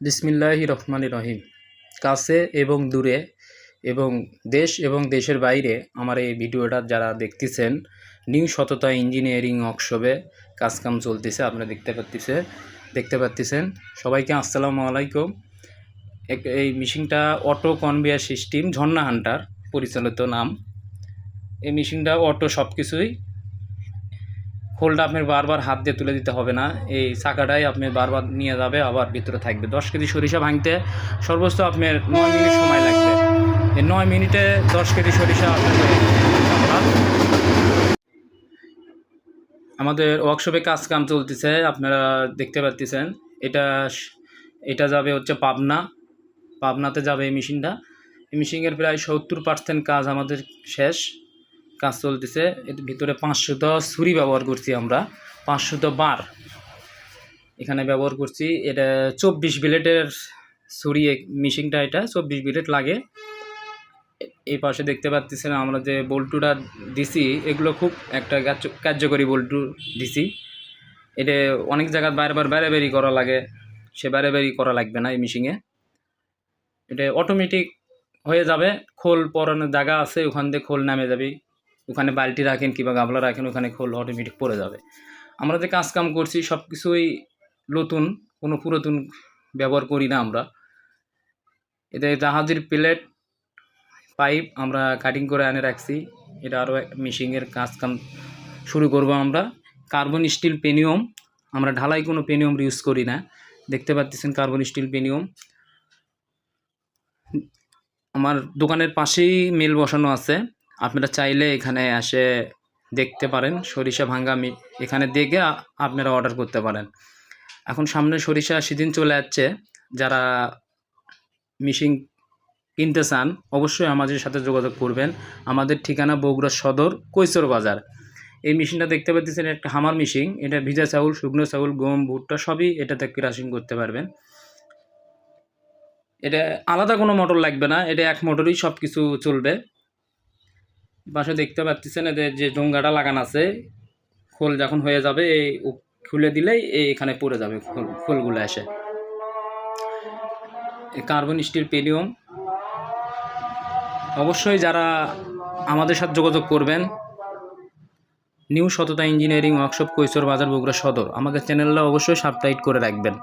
বিসমিল্লাহি রহমান রহিম। কাছে এবং দূরে এবং দেশ এবং দেশের বাইরে আমার এই ভিডিওটা যারা দেখতেছেন নিউ সততা ইঞ্জিনিয়ারিং ওয়ার্কশপে কাজকাম চলতেছে, আপনারা দেখতে পাচ্ছেন দেখতে পাচ্ছেন সবাইকে আসসালামু আলাইকুম। এই মেশিনটা অটো কনভেয়ার সিস্টেম ঝর্ণা হান্টার পরিচালিত নাম। এই মেশিনটা অটো সব কিছুই খোলটা আপনার বারবার হাত দিয়ে তুলে দিতে হবে না। এই চাকাটাই আপনি বারবার নিয়ে যাবে, আবার ভিতরে থাকবে। দশ কেজি সরিষা ভাঙতে সর্বোচ্চ আপনার নয় মিনিট সময় লাগবে। এই নয় মিনিটে দশ কেজি সরিষা। আমাদের ওয়ার্কশপে কাজ কাম চলতেছে, আপনারা দেখতে পাচ্ছেন এটা এটা যাবে হচ্ছে পাবনা। পাবনাতে যাবে এই মেশিনটা। এই মেশিনের প্রায় সত্তর পার্সেন্ট কাজ আমাদের শেষ। কাজ চলতেছে। এর ভিতরে পাঁচশো পাঁচশত ছুরি ব্যবহার করছি আমরা। পাঁচশো পাঁচশত বার এখানে ব্যবহার করছি। এটা চব্বিশ বিলেটের ছুরি মেশিনটা এটা, চব্বিশ বিলেট লাগে। এই পাশে দেখতে পাচ্ছেন আমরা যে বল্টুটা দিছি, এগুলো খুব একটা কার্যকরী বল্টু দিছি। এটা অনেক জায়গায় বারবার বেরি করা লাগে। সে বেরি করা লাগবে না এই মেশিনে। এটা অটোমেটিক হয়ে যাবে। খোল পরানোর জায়গা আছে, ওখান দিয়ে খোল নামে যাবে। ওখানে বালতি রাখেন কিংবা গামলা রাখেন, ওখানে খোল অটোমেটিক পড়ে যাবে। আমরা যে কাজকাম করছি সব কিছুই নতুন, কোনো পুরাতন ব্যবহার করি না আমরা। এতে জাহাজের প্লেট পাইপ আমরা কাটিং করে আনে রাখছি। এটা আরও মেশিনের কাজ কাম শুরু করব আমরা। কার্বন স্টিল পেনিয়ম আমরা ঢালাই কোনো পেনিয়ম ইউজ করি না। দেখতে পাচ্ছেন কার্বন স্টিল পেনিয়ম আমার দোকানের পাশেই মেল বসানো আছে। আপনারা চাইলে এখানে এসে দেখতে পারেন। সরিষা ভাঙ্গা এখানে দেখে আপনারা অর্ডার করতে পারেন। এখন সামনে সরিষা সেদিন চলে যাচ্ছে যারা মিশিং কিনতে চান, অবশ্যই আমাদের সাথে যোগাযোগ করবেন। আমাদের ঠিকানা বগুড়া সদর, কৈশোর বাজার। এই মেশিনটা দেখতে পাচ্ছেন একটা হামার মেশিন এটা ভিজা চাউল, শুকনো চাউল, গম, ভুট্টা, সবই এটাতে ক্রাশিং করতে পারবেন। এটা আলাদা কোনো মোটর লাগবে না। এটা এক মোটরই সব কিছু চলবে। পাশে দেখতে পাচ্ছেন এদের যে ডোঙ্গাটা লাগানো আছে, খোল যখন হয়ে যাবে, এই খুলে দিলেই এখানে পড়ে যাবে খোল, খোলগুলো এসে। কার্বন স্টিল পেডিয়াম অবশ্যই যারা আমাদের সাথে যোগাযোগ করবেন, নিউ সততা ইঞ্জিনিয়ারিং ওয়ার্কশপ কৈশোর বাজার বগুড়া সদর। আমাকে চ্যানেলটা অবশ্যই সাবস্ক্রাইব করে রাখবেন।